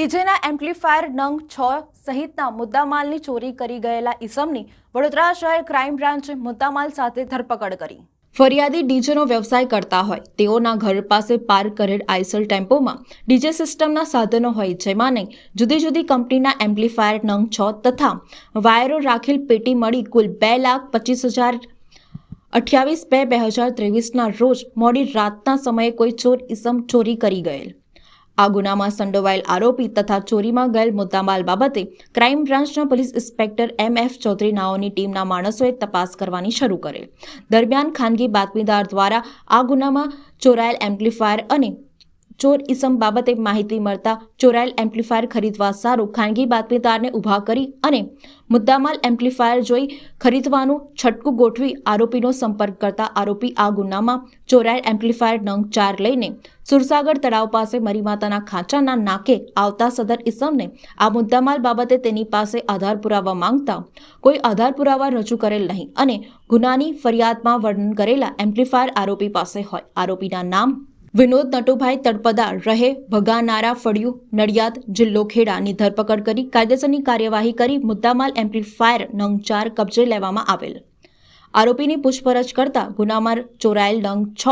Amplifier નંગ છ સહિતના મુદ્દામાલની ચોરી કરી ગયેલા ઇસમની વડોદરા શહેર ક્રાઇમ બ્રાન્ચે મુદ્દામાલ સાથે ધરપકડ કરી. ફરિયાદી ડીજેનો વ્યવસાય કરતા હોય. તેઓના ઘર પાસે પાર્ક કરેલ આઈસલ ટેમ્પોમાં ડીજે સિસ્ટમના સાધનો હોય, જેમાં નહીં જુદી જુદી કંપનીના એમ્પ્લીફાયર નંગ છ તથા વાયરો રાખેલ પેટી મળી કુલ બે લાખ પચીસ હજાર અઠ્યાવીસ બે બે હજાર ત્રેવીસના રોજ મોડી રાતના સમયે કોઈ ચોર ઇસમ ચોરી કરી ગયેલ. આ ગુનામાં સંડોવાયેલ આરોપી તથા ચોરીમાં ગયેલ મુદ્દામાલ બાબતે ક્રાઇમ બ્રાન્ચના police inspector M F Chaudhari નાઓની ટીમના માણસોએ તપાસ કરવાની શરૂ કરેલ. દરમિયાન ખાનગી બાતમીદાર દ્વારા આ ગુનામાં ચોરાયેલ એમ્પ્લીફાયર અને ચોર ઇસમ બાબતે માહિતી મળતા ચોરાયેલ એમ્પ્લીફાયર ખરીદવા સારું ખાનગી બાતમીદારને ઊભા કરી અને મુદ્દામાલ એમ્પ્લીફાયર જોઈ ખરીદવાનું છટકું ગોઠવી આરોપીનો સંપર્ક કરતા આરોપી આ ગુનામાં ચોરાયેલ એમ્પ્લીફાયર નંગ ચાર લઈને સુરસાગર તળાવ પાસે મરીમાતાના ખાંચાના નાકે આવતા સદર ઇસમને આ મુદ્દામાલ બાબતે તેની પાસે આધાર પુરાવા માંગતા કોઈ આધાર પુરાવા રજૂ કરેલ નહીં અને ગુનાની ફરિયાદમાં વર્ણન કરેલા એમ્પ્લીફાયર આરોપી પાસે હોય. આરોપીના નામ વિનોદ નટુભાઈ તળપદા રહે, ભગાનારા ફળિયું, નડિયાદ જિલ્લો ખેડાની ધરપકડ કરી કાયદેસરની કાર્યવાહી કરી, મુદ્દામાલ એમ્પ્લીફાયર નંગ ચાર કબજે લેવામાં આવેલ. આરોપીની પૂછપરછ કરતા ગુનામાં ચોરાયેલ નંગ છ,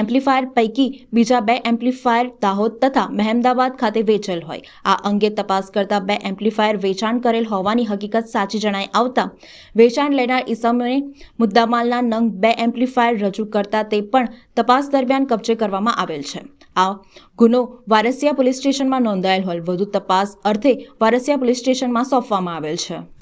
એમ્પ્લીફાયર પૈકી બીજા બે એમ્પ્લીફાયર દાહોદ તથા મહેમદાબાદ ખાતે વેચેલ હોય. આ અંગે તપાસ કરતા બે એમ્પ્લીફાયર વેચાણ કરેલ હોવાની હકીકત સાચી જણાઈ આવતા વેચાણ લેનાર ઇસમને મુદ્દામાલના નંગ બે એમ્પ્લીફાયર રજૂ કરતા તે પણ તપાસ દરમિયાન કબજે કરવામાં આવેલ છે. આ ગુનો વારસિયા પોલીસ સ્ટેશનમાં નોંધાયેલ હોય વધુ તપાસ અર્થે વારસિયા પોલીસ સ્ટેશનમાં સોંપવામાં આવેલ છે.